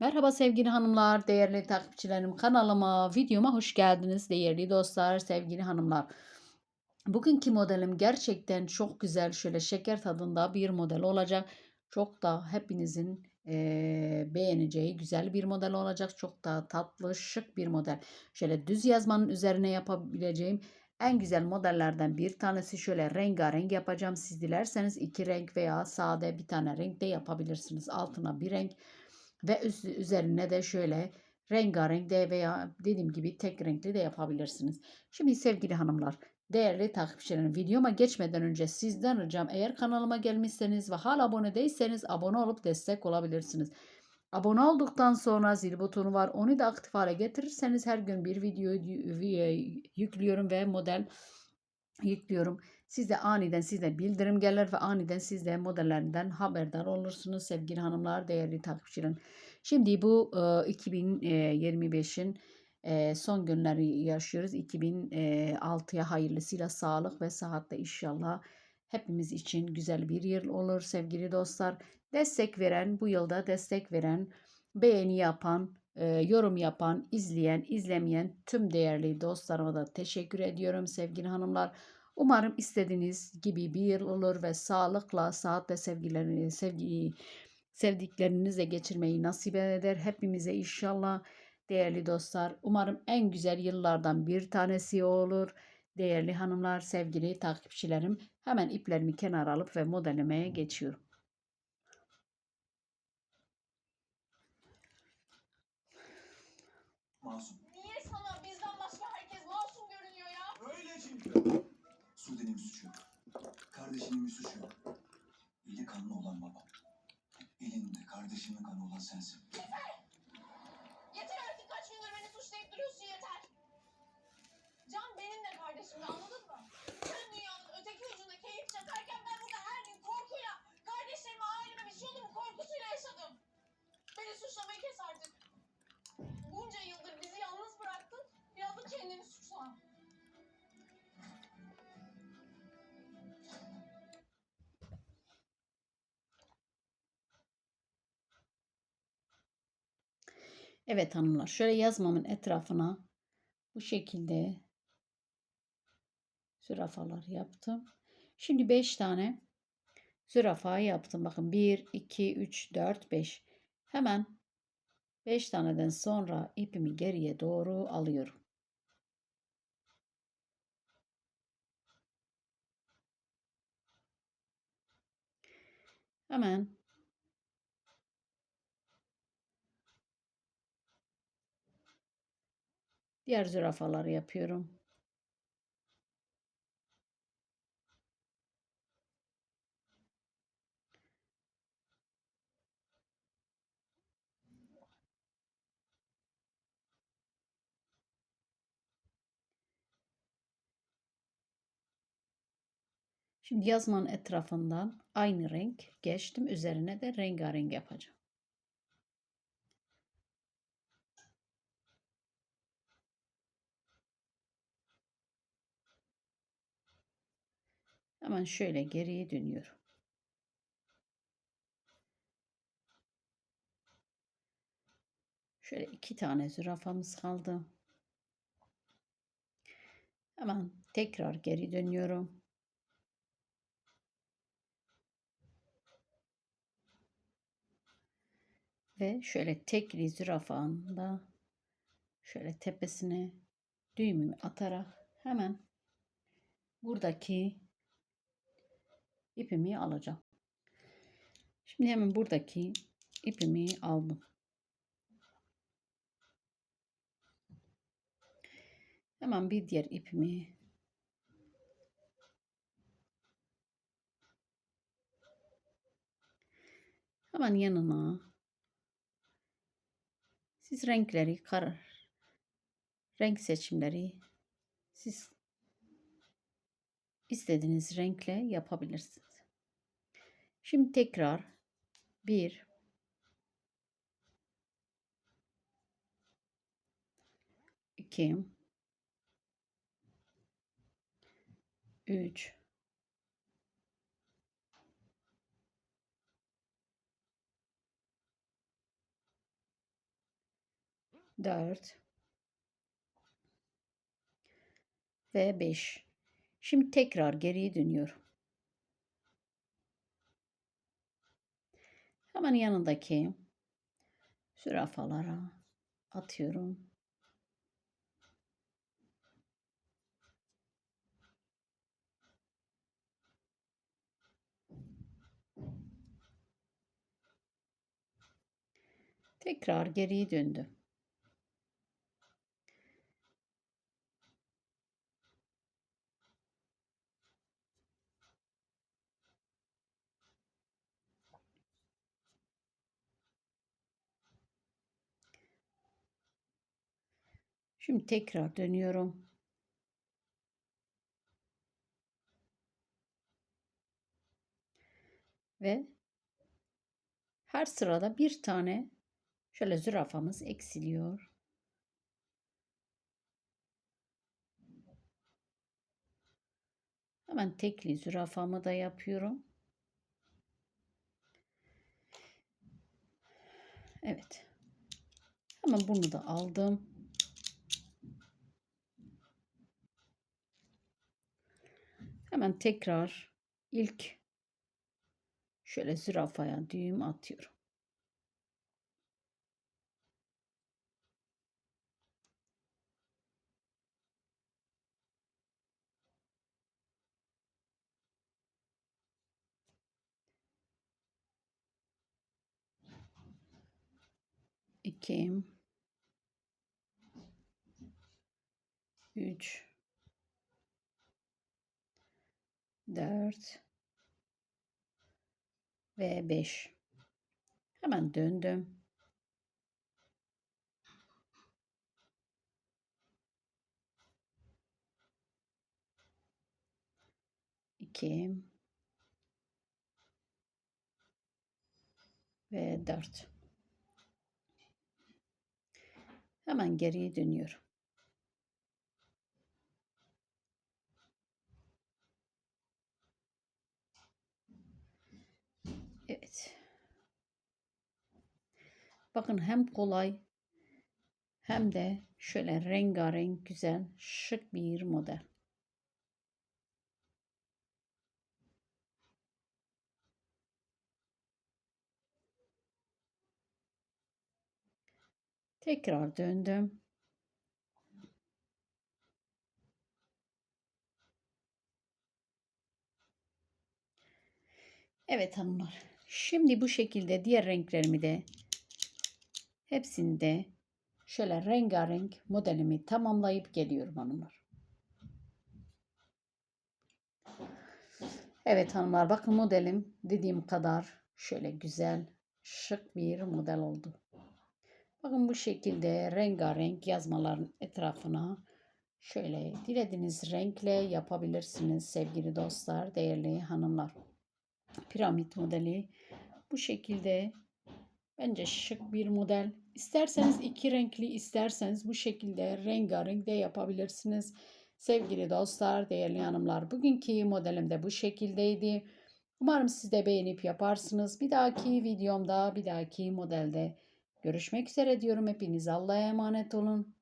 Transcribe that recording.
Merhaba sevgili hanımlar, değerli takipçilerim. Kanalıma, videoma hoş geldiniz değerli dostlar, sevgili hanımlar. Bugünkü modelim gerçekten çok güzel, şöyle şeker tadında bir model olacak. Çok da hepinizin eee, beğeneceği güzel bir model olacak. Çok da tatlı, şık bir model. Şöyle düz yazmanın üzerine yapabileceğim en güzel modellerden bir tanesi. Şöyle rengarenk yapacağım. Siz dilerseniz iki renk veya sade bir tane renk de yapabilirsiniz. Altına bir renk ve üzerine de şöyle rengarenk de veya dediğim gibi tek renkli de yapabilirsiniz. Şimdi sevgili hanımlar, değerli takipçilerim videoma geçmeden önce sizden ricam eğer kanalıma gelmişseniz ve hala abone değilseniz abone olup destek olabilirsiniz. Abone olduktan sonra zil butonu var. Onu da aktif hale getirirseniz her gün bir video yüklüyorum ve model yüklüyorum. Siz de aniden size bildirim gelir ve aniden siz de modellerinden haberdar olursunuz sevgili hanımlar, değerli takipçilerim. Şimdi bu e, 2025'in e, son günleri yaşıyoruz. 2006'ya hayırlısıyla sağlık ve sıhhatle inşallah hepimiz için güzel bir yıl olur sevgili dostlar. Destek veren, bu yılda destek veren, beğeni yapan, e, yorum yapan, izleyen, izlemeyen tüm değerli dostlarıma da teşekkür ediyorum sevgili hanımlar. Umarım istediğiniz gibi bir yıl olur ve sağlıkla, saatle sevgilerini, sevgi, sevdiklerinizle geçirmeyi nasip eder. Hepimize inşallah değerli dostlar. Umarım en güzel yıllardan bir tanesi olur. Değerli hanımlar, sevgili takipçilerim. Hemen iplerimi kenara alıp ve modellemeye geçiyorum. Masum. Niye sana bizden başka herkes masum görünüyor ya? Öyle çünkü. Sude'nin bir suçu yok. Kardeşinin bir suçu yok. İyi kanlı olan babam. Elinde kardeşimin kanı olan sensin. Yeter artık kaç gündür beni suçlayıp duruyorsun yeter. Can benim de kardeşimdi anladın mı? Sen dünyanın öteki ucunda keyif çatarken ben burada her gün korkuyla kardeşlerime aileme bir şey olur mu korkusuyla yaşadım. Beni suçlamayı kes artık. Bunca yıldır Evet hanımlar şöyle yazmamın etrafına bu şekilde zürafalar yaptım. Şimdi 5 tane zürafa yaptım. Bakın 1, 2, 3, 4, 5. Hemen 5 taneden sonra ipimi geriye doğru alıyorum. Hemen diğer zürafaları yapıyorum. Şimdi yazmanın etrafından aynı renk geçtim. Üzerine de rengarenk yapacağım. Hemen şöyle geriye dönüyorum. Şöyle iki tane zürafamız kaldı. Hemen tekrar geri dönüyorum. Ve şöyle tekli zürafanın da şöyle tepesine düğümümü atarak hemen buradaki ipimi alacağım. Şimdi hemen buradaki ipimi aldım. Hemen bir diğer ipimi hemen yanına siz renkleri karar renk seçimleri siz istediğiniz renkle yapabilirsiniz. Şimdi tekrar bir iki 3 4 4 ve 5. Şimdi tekrar geriye dönüyorum. Hemen yanındaki zürafalara atıyorum. Tekrar geriye döndüm. Şimdi tekrar dönüyorum. Ve her sırada bir tane şöyle zürafamız eksiliyor. Hemen tekli zürafamı da yapıyorum. Evet. Hemen bunu da aldım. Hemen tekrar ilk şöyle zürafaya düğüm atıyorum. İki, üç, dört ve beş. Hemen döndüm. İki ve dört. Hemen geriye dönüyorum. Evet. Bakın hem kolay hem de şöyle rengarenk güzel şık bir model. Tekrar döndüm. Evet hanımlar. Şimdi bu şekilde diğer renklerimi de hepsini de şöyle rengarenk modelimi tamamlayıp geliyorum hanımlar. Evet hanımlar bakın modelim dediğim kadar şöyle güzel şık bir model oldu. Bakın bu şekilde rengarenk yazmaların etrafına şöyle dilediğiniz renkle yapabilirsiniz sevgili dostlar, değerli hanımlar. Piramit modeli bu şekilde bence şık bir model. İsterseniz iki renkli, isterseniz bu şekilde rengarenk de yapabilirsiniz. Sevgili dostlar, değerli hanımlar, bugünkü modelim de bu şekildeydi. Umarım siz de beğenip yaparsınız. Bir dahaki videomda, bir dahaki modelde görüşmek üzere diyorum. Hepiniz Allah'a emanet olun.